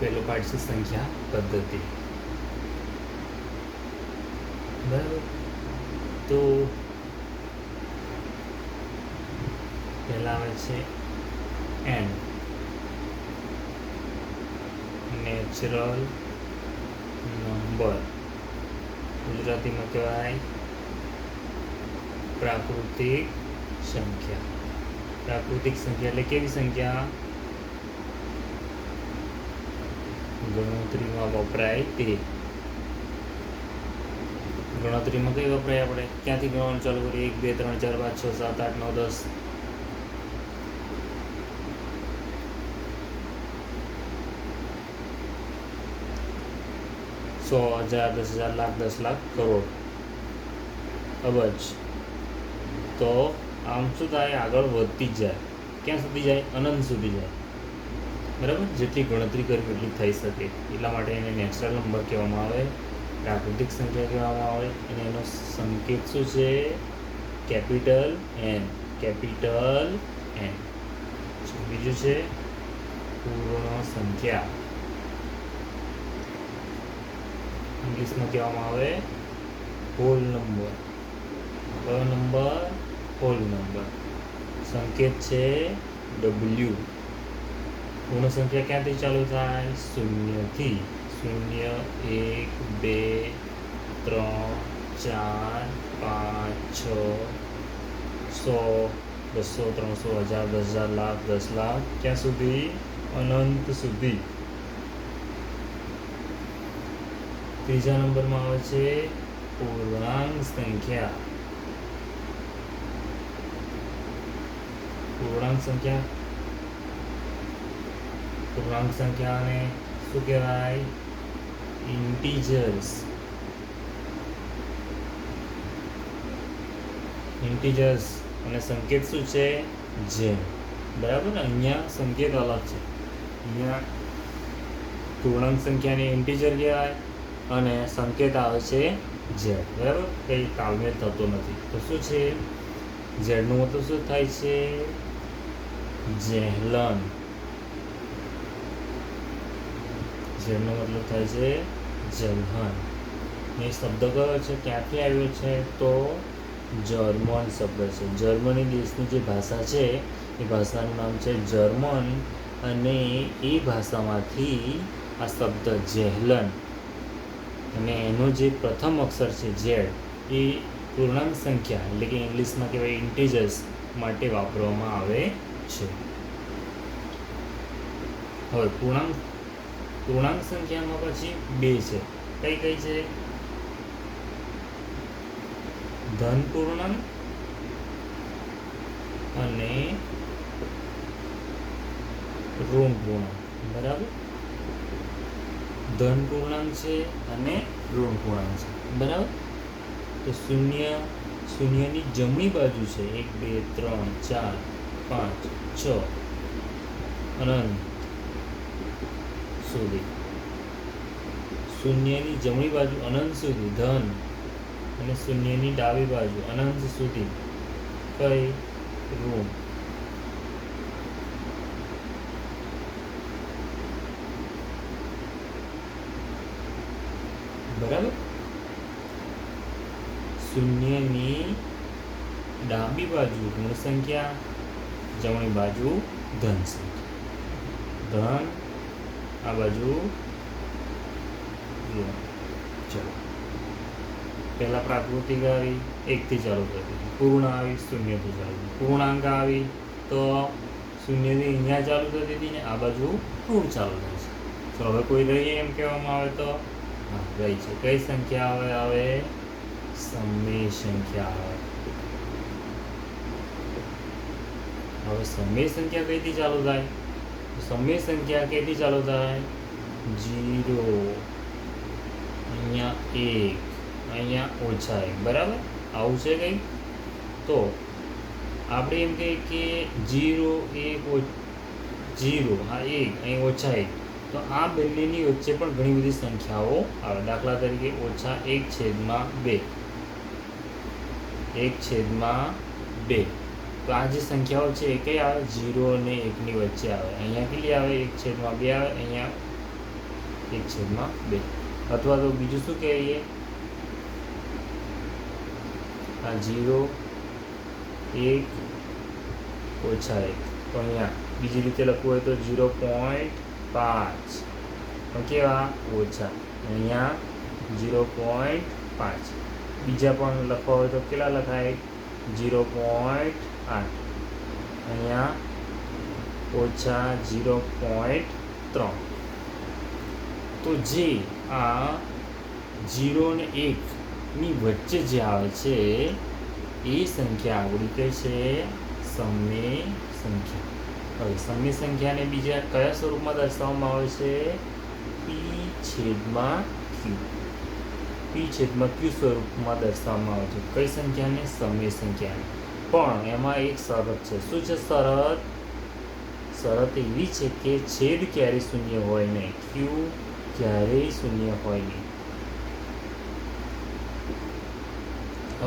પહેલો પાર્ટ છે સંખ્યા પદ્ધતિ. બરાબર? તો પહેલા આવે છે એન નેચરલ નંબર ગુજરાતીમાં કહેવાય પ્રાકૃતિક સંખ્યા. પ્રાકૃતિક સંખ્યા એટલે કેવી સંખ્યા? ગણતરીમાં વપરાય તે ગણતરીમાં કઈ વપરાય આપણે? ક્યાંથી ગણવાનું ચાલુ કરીએ? એક, બે, ત્રણ, ચાર, પાંચ, છ, સાત, આઠ, નવ, દસ. સો હજાર, દસ હજાર, લાખ, દસ લાખ, કરોડ. અબજ. તો આમ શું થાય? આગળ વધતી જ જાય. ક્યાં સુધી જાય? અનંત સુધી જાય. બરાબર? જેટલી ગણતરી કરવી એટલી થઈ શકે. એટલા માટે એને નેચરલ નંબર કહેવામાં આવે, પ્રાકૃતિક સંખ્યા કહેવામાં આવે, અને એનો સંકેત શું છે? કેપિટલ એન કેપિટલ એન બીજું છે, પૂર્ણ સંખ્યા. ઇંગ્લિશમાં કહેવામાં આવે હોલ નંબર કયો નંબર હોલ નંબર સંકેત છે ડબલ્યુ પૂર્ણ સંખ્યા ક્યાંથી ચાલુ થાય શૂન્યથી શૂન્ય એક બે ત્રણ ચાર પાંચ છ સો બસો ત્રણસો હજાર દસ હજાર લાખ દસ લાખ ક્યાં સુધી અનંત સુધી ત્રીજા નંબરમાં આવે છે પૂર્ણાંક સંખ્યા પૂર્ણાંક સંખ્યા પૂર્ણાંક સંખ્યાને શું કહેવાય? ઇન્ટીજર્સ. ઇન્ટીજર્સ અને સંકેત શું છે? જેમ. બરાબર ને? અહીંયા સંકેત અલગ છે. અહીંયા પૂર્ણાંક સંખ્યાને ઇન્ટીજર કહેવાય અને સંકેત આવે છે ઝેડ બરાબર? કંઈ તાલમેલ થતો નથી. તો શું છે? ઝેડનું મતલબ શું થાય છે? જેહલન ઝેડનો મતલબ થાય છે જલહન એ શબ્દ કયો છે? ક્યાંથી આવ્યો છે? તો જર્મન શબ્દ છે. જર્મની દેશની જે ભાષા છે, એ ભાષાનું નામ છે જર્મન અને એ ભાષામાંથી આ શબ્દ જેહલન અને એનો જે પ્રથમ અક્ષર છે ઝેડ, એ પૂર્ણાંક સંખ્યા, એટલે કે ઇંગ્લિશમાં કહેવાય ઇન્ટીજર્સ, માટે વાપરવામાં આવે છે. હવે પૂર્ણાંક પૂર્ણાંક સંખ્યામાં પછી બે છે. કઈ કઈ છે? ધન પૂર્ણાંક અને ઋણ પૂર્ણાંક. બરાબર? ધન પૂર્ણાંક છે અને ઋણ પૂર્ણાંક છે. બરાબર? તો શૂન્ય, શૂન્યની જમણી બાજુ છે. એક, બે, ત્રણ, ચાર, પાંચ, છ. અનંત. સુધી. શૂન્યની જમણી બાજુ અનંત સુધી ધન અને શૂન્યની ડાબી બાજુ અનંત સુધી કઈ? ઋણ. બરાબર? શૂન્યની ડાબી બાજુ ઋણ સંખ્યા જમણી બાજુ ધન સંખ્યા ધન આ બાજુ. ચલો. પહેલા પ્રાકૃતિક આવી એકથી ચાલુ થતી પૂર્ણ આવી, શૂન્યથી ચાલુ. પૂર્ણાંક આવી, તો શૂન્યથી અહીંયા ચાલુ થતી હતી ને આ બાજુ ઋણ ચાલુ છે. તો હવે કોઈ રહી એમ કહેવામાં આવે તો? હા, રહી છે. કઈ સંખ્યા આવે? આવે સમય સંખ્યા આવે. હવે સમય સંખ્યા કઈથી ચાલુ થાય? સમય સંખ્યા કેટલી ચાલુ થાય જીરો અહીંયા એક અહીંયા ઓછા એક બરાબર આવું છે કંઈ તો આપણે એમ કહીએ કે જીરો એક જીરો આ એક અહીં ઓછા એક તો આ બંનેની વચ્ચે પણ ઘણી બધી સંખ્યાઓ આવે દાખલા તરીકે ઓછા એક છેદમાં બે એક છેદમાં બે આ જે સંખ્યાઓ છે એ કઈ આવે જીરો અને એકની વચ્ચે આવે? અહીંયા કેટલી આવે, એક છેદમાં બે આવે, અહીંયા એક છેદમાં બે. અથવા તો બીજું શું કહીએ? આ જીરો એક ઓછા એક. તો અહીંયા બીજી રીતે લખવું હોય તો જીરો પોઈન્ટ પાંચ. કેવા? ઓછા. અહીંયા જીરો પોઈન્ટ પાંચ. બીજા પણ લખવા હોય તો કેટલા લખાય? જીરો પોઈન્ટ આઠ. અહીંયા ઓછા જીરો પોઈન્ટ ત્રણ. તો જે આ જીરો ને એકની વચ્ચે જે આવે છે, એ સંખ્યા આવડી કઈ છે સમય સંખ્યા. હવે સમય સંખ્યાને બીજા કયા સ્વરૂપમાં દર્શાવવામાં આવે છે? પી છેદમાં ક્યુ પી છેદમાં ક્યુ સ્વરૂપમાં દર્શાવવામાં આવે છે. કઈ સંખ્યાને? સમય સંખ્યાને. પણ એમાં એક શરત છે. શું છે શરત? શરત એવી છે કે છેદ ક્યારે શૂન્ય હોય નહીં. ક્યુ ક્યારેય શૂન્ય હોય નહીં.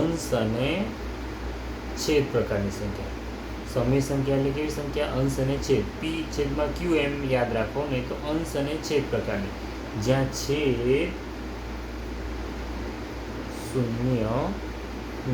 અંશ અને છેદ પ્રકારની સંખ્યા. સમય સંખ્યા એટલે કેવી સંખ્યા? અંશ અને છેદ. પી છેદમાં ક્યુ એમ યાદ રાખો, નહીં તો અંશ અને છેદ પ્રકારની. જ્યાં છેદ શૂન્ય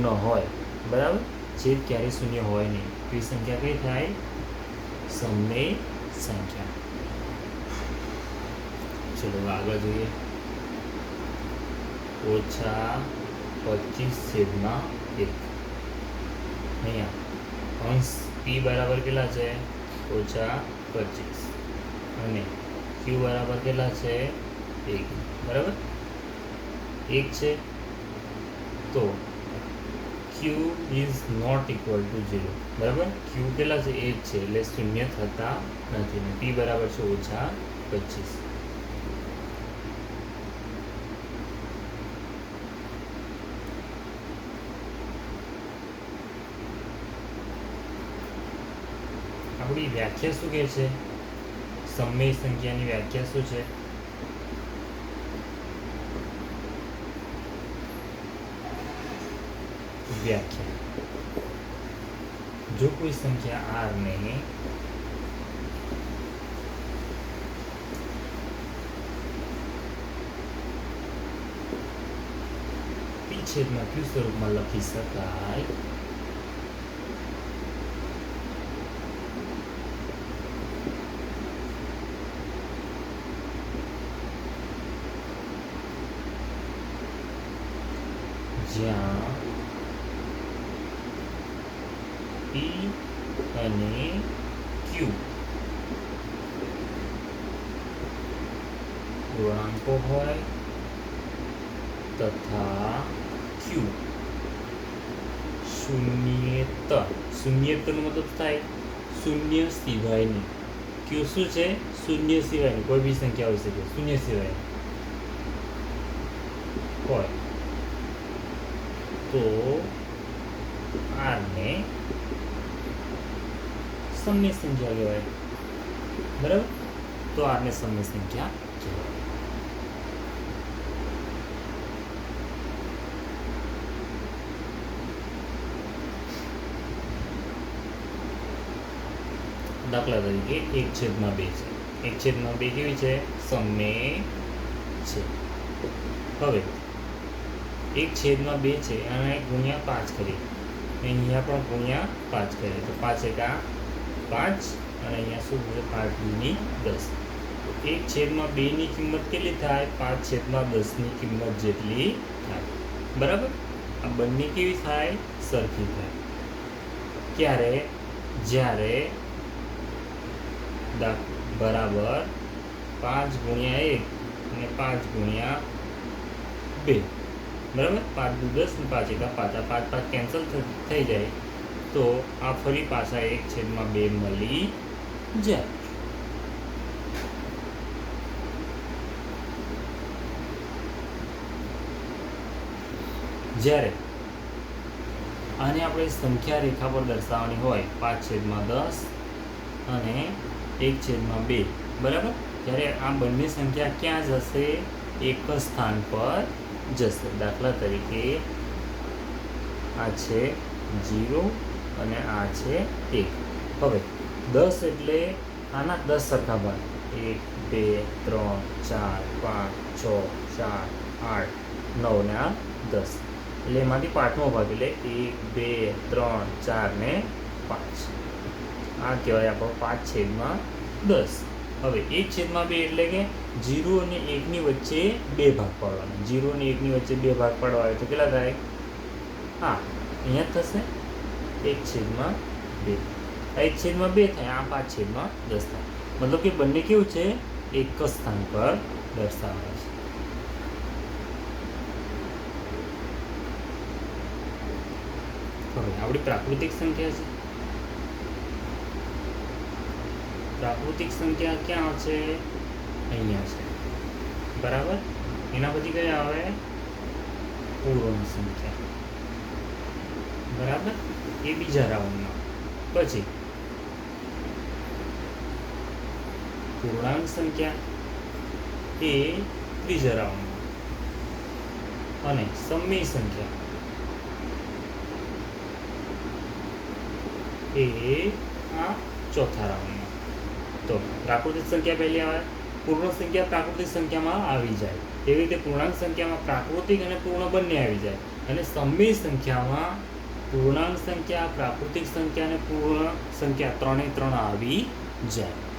ન હોય. બરાબર? છેદ ક્યારેય શૂન્ય હોય નહીં. તો સંખ્યા કઈ થાય? સમય સંખ્યા. ચલો આગળ જોઈએ. ઓછા પચીસ છેદમાં એક. અહીંયા અંશ પી બરાબર કેટલા છે? ઓછા પચીસ. અને ક્યુ બરાબર કેટલા છે? એક. બરાબર? એક છે. તો Q is not equal to zero બરાબર? ક્યુ કેટલા છે? એક છે. એટલે શૂન્ય થતા નથી. ને પી બરાબર છે ઓછા પચીસ. આપણી વ્યાખ્યા શું કહે છે? સમય સંખ્યાની વ્યાખ્યા શું છે? વ્યાખ્યા. જો કોઈ સંખ્યા આર ને પી છેદમાં ક્યુ સ્વરૂપમાં લખી શકાય. જ્યાં પી અને ક્યુ પૂર્ણાંકો હોય તથા ક્યુ શૂન્યત. શૂન્યતનો મતલબ થાય? શૂન્ય સિવાયની. ક્યુ શું છે? શૂન્ય સિવાયની. કોઈ બી સંખ્યા હોઈ શકે. શૂન્ય સિવાય. હોય. તો આરને સમય સંખ્યા કહેવાય. બરાબર? તો આને સમય સંખ્યા કહેવાય? દાખલા તરીકે એક છેદમાં બે છે. એક છેદમાં બે કેવી છે? સમય છે. હવે, એક છેદમાં બે છે અને ગુણ્યા પાંચ કરીએ. અહીંયા પણ ગુણ્યા પાંચ કરીએ. તો પાંચ એકા પાંચ અને અહીંયા શું થશે પાંચ દૂની દસ. તો એક છેદમાં બેની કિંમત કેટલી થાય? પાંચ છેદમાં દસની કિંમત જેટલી થાય. બરાબર? આ બંને કેવી થાય? સરખી થાય. ક્યારે જ્યારે બરાબર પાંચ ગુણ્યા એક અને પાંચ ગુણ્યા બે. બરાબર? પાંચ દુ દસ ને પાંચ એકા પાંચ પાંચ પાંચ કેન્સલ થઈ જાય. તો આ ફરી પાછા એક છેદમાં બે મળી જાય. જ્યારે આને આપણે સંખ્યા રેખા પર દર્શાવવાની હોય, પાંચ છેદમાં દસ અને એક છેદમાં બે, બરાબર? ત્યારે આ બંને સંખ્યા ક્યાં જશે? એક જ સ્થાન પર જશે. દાખલા તરીકે આ છે જીરો અને આ છે એક. હવે, દસ એટલે આના દસ સરખા ભાગ. એક, બે, ત્રણ, ચાર, પાંચ, છ, સાત, આઠ, નવ ને આ દસ. એટલે એમાંથી પાંચમો ભાગ એટલે એક, બે, ત્રણ, ચાર ને પાંચ. આ કહેવાય આપણો પાંચ છેદમાં દસ. હવે એક છેદમાં બે એટલે કે જીરો અને એકની વચ્ચે બે ભાગ પાડવાના. જીરો અને એકની વચ્ચે બે ભાગ પાડવા આવે તો કેટલા થાય? હા અહીંયા થશે એક છેદમાં બે. આ એક છેદમાં બે થાય, આ પાંચ છેદમાં દસ થાય. મતલબ કે બંને કેવું છે? એક જ સ્થાન પર દર્શાવે છે. આપણી પ્રાકૃતિક સંખ્યા છે. પ્રાકૃતિક સંખ્યા ક્યાં આવશે અહીંયા છે. બરાબર? એના પછી કઈ આવે? પૂર્વની સંખ્યા. બરાબર? એ બીજા રાઉન્ડમાં. પછી પૂર્ણાંક સંખ્યા એ ત્રીજા રાઉન્ડમાં. અને સમય સંખ્યા એ આ ચોથા રાઉન્ડમાં. તો પ્રાકૃતિક સંખ્યા પહેલી આવે, પૂર્ણ સંખ્યા પ્રાકૃતિક સંખ્યામાં આવી જાય. એવી રીતે પૂર્ણાંક સંખ્યામાં પ્રાકૃતિક અને પૂર્ણ બંને આવી જાય. અને સમય સંખ્યામાં પૂર્ણાંક સંખ્યા પ્રાકૃતિક સંખ્યા અને પૂર્ણ સંખ્યા ત્રણે ત્રણ આવી જાય.